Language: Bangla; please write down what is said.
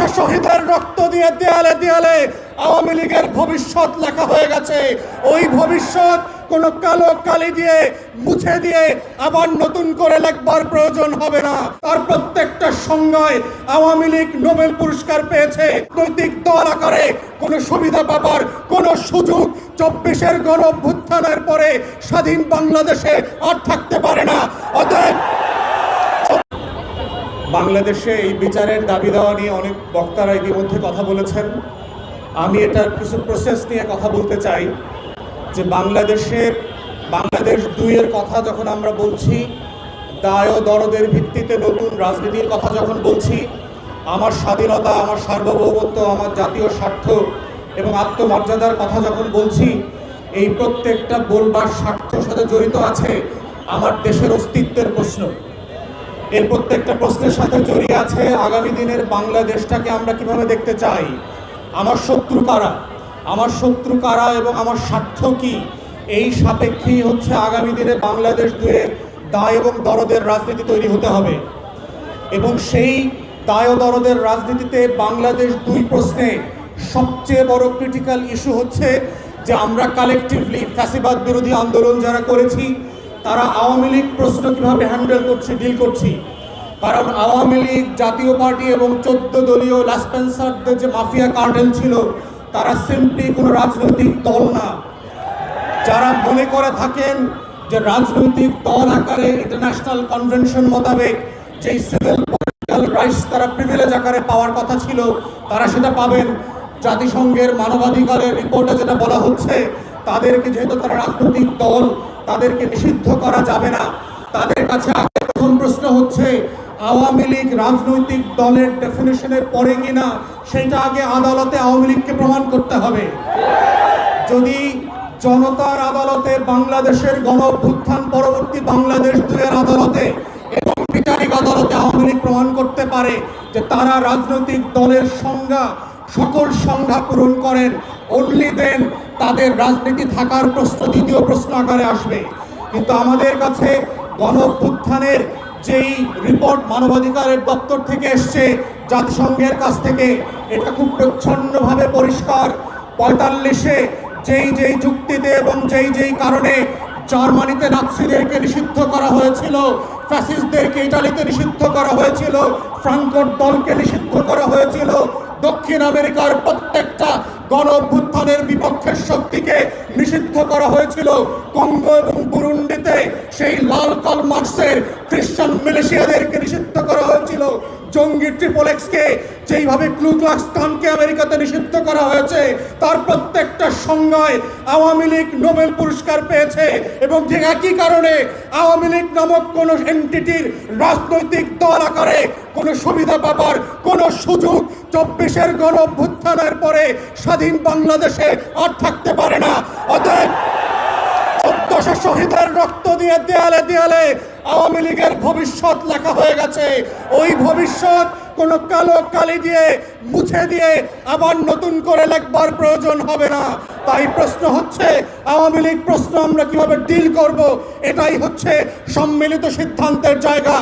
চোদ্দশো শহীদের রক্ত দিয়ে দেয়ালে দেয়ালে আওয়ামী লীগের ভবিষ্যৎ লেখা হয়ে গেছে। ওই ভবিষ্যৎ কোনো কালো কালি দিয়ে মুছে দিয়ে আবার নতুন করে লেখবার প্রয়োজন হবে না। তার প্রত্যেকটা সংজ্ঞায় আওয়ামী লীগ নোবেল পুরস্কার পেয়েছে। নৈতিক দল আকারে কোনো সুবিধা পাবার কোনো সুযোগ চব্বিশের গণ অভ্যুত্থানের পরে স্বাধীন বাংলাদেশে আর থাকতে পারে না। অতএব বাংলাদেশে এই বিচারের দাবি দেওয়া নিয়ে অনেক বক্তারা ইতিমধ্যে কথা বলেছেন। আমি এটার কিছু প্রসেস নিয়ে কথা বলতে চাই যে বাংলাদেশের বাংলাদেশ দুইয়ের কথা যখন আমরা বলছি, দায় ও দরদের ভিত্তিতে নতুন রাজনীতির কথা যখন বলছি, আমার স্বাধীনতা, আমার সার্বভৌমত্ব, আমার জাতীয় স্বার্থ এবং আত্মমর্যাদার কথা যখন বলছি, এই প্রত্যেকটা বলবার স্বার্থের সাথে জড়িত আছে আমার দেশের অস্তিত্বের প্রশ্ন। এর প্রত্যেকটা প্রশ্নের সাথে জড়িয়ে আছে আগামী দিনের বাংলাদেশটাকে আমরা কীভাবে দেখতে চাই? আমার শত্রু কারা? আমার শত্রু কারা এবং আমার স্বার্থ কি? এই সাপেক্ষেই হচ্ছে আগামী দিনে বাংলাদেশ দুয়ের দায় এবং দরদের রাজনীতি তৈরি হতে হবে। এবং সেই দায় ও দরদের রাজনীতিতে বাংলাদেশ দুই প্রশ্নে সবচেয়ে বড় ক্রিটিক্যাল ইস্যু হচ্ছে যে আমরা কালেকটিভলি ফ্যাসিবাদ বিরোধী আন্দোলন যারা করেছি তারা আওয়ামী লীগ প্রশ্ন কীভাবে হ্যান্ডেল করছে, ডিল করছি? কারণ আওয়ামী লীগ, জাতীয় পার্টি এবং চোদ্দ দলীয় লাসপেন্সারদের যে মাফিয়া কার্টেল ছিল, তারা সিম্পলি কোনো রাজনৈতিক দল না। যারা মনে করে থাকেন যে রাজনৈতিক দল আকারে ইন্টারন্যাশনাল কনভেনশন মোতাবেক যেই সিভিল পলিটিক্যাল রাইটস তারা প্রিভিলেজ আকারে পাওয়ার কথা ছিল, তারা সেটা পাবেন। জাতিসংঘের মানবাধিকারের রিপোর্টে যেটা বলা হচ্ছে, তাদেরকে যেহেতু তারা রাজনৈতিক দল তাদেরকে নিষিদ্ধ করা যাবে না। তাদের কাছে আগে প্রথম প্রশ্ন হচ্ছে, আওয়ামী লীগ রাজনৈতিক দলের ডেফিনেশনের পরে কিনা সেটা আগে আদালতে আওয়ামী লীগকে প্রমাণ করতে হবে। যদি জনতার আদালতে বাংলাদেশের গণ পরবর্তী বাংলাদেশ দুয়ের আদালতে এবং বিচারিক আদালতে আওয়ামী লীগ প্রমাণ করতে পারে যে তারা রাজনৈতিক দলের সংজ্ঞা, সকল সংজ্ঞা পূরণ করেন অনলি দেন তাদের রাজনীতি থাকার প্রশ্ন, দ্বিতীয় প্রশ্ন আকারে আসবে। কিন্তু আমাদের কাছে গণ অভ্যুত্থানের যেই রিপোর্ট মানবাধিকারের দপ্তর থেকে এসছে, জাতিসংঘের কাছ থেকে, এটা খুব প্রচ্ছন্নভাবে পরিষ্কার। পঁয়তাল্লিশে যেই যেই যুক্তিতে এবং যেই যেই কারণে জার্মানিতে নাৎসিদেরকে নিষিদ্ধ করা হয়েছিল, ফ্যাসিস্টদেরকে ইটালিতে নিষিদ্ধ করা হয়েছিল ফ্রাঙ্কোর দলকে নিষিদ্ধ করা হয়েছিল, দক্ষিণ আমেরিকার প্রত্যেকটা গণ বিপক্ষের শক্তিকে নিষিদ্ধ করা হয়েছিল। কঙ্গো এবং বুরুন্ডিতে সেই লাল কল মার্সের খ্রিস্টান মিলেশিয়াদেরকে নিষিদ্ধ করা হয়েছিল। জঙ্গি ট্রিপোলেক্সকে যেইভাবে ক্লুক্লাক্স কানকে আমেরিকাতে নিষিদ্ধ করা হয়েছে, তার প্রত্যেকটা সংজ্ঞায় আওয়ামী লীগ নোবেল পুরস্কার পেয়েছে এবং ঠিক একই কারণে আওয়ামী লীগ নামক কোনো এন্টিটির রাজনৈতিক দল আকারে কোনো সুবিধা পাবার কোনো সুযোগ চব্বিশের গণ অভ্যুত্থানের পরে স্বাধীন বাংলাদেশে আর থাকতে পারে না। অতএব চোদ্দশো শহীদের রক্ত দিয়ে দেয়ালে দেয়ালে আওয়ামী লীগের ভবিষ্যৎ লেখা হয়ে গেছে। ওই ভবিষ্যৎ কোনো কালো কালি দিয়ে মুছে দিয়ে আবার নতুন করে লেখবার প্রয়োজন হবে না। তাই প্রশ্ন হচ্ছে, আওয়ামী লীগ প্রশ্ন আমরা কীভাবে ডিল করব? এটাই হচ্ছে সম্মিলিত সিদ্ধান্তের জায়গা।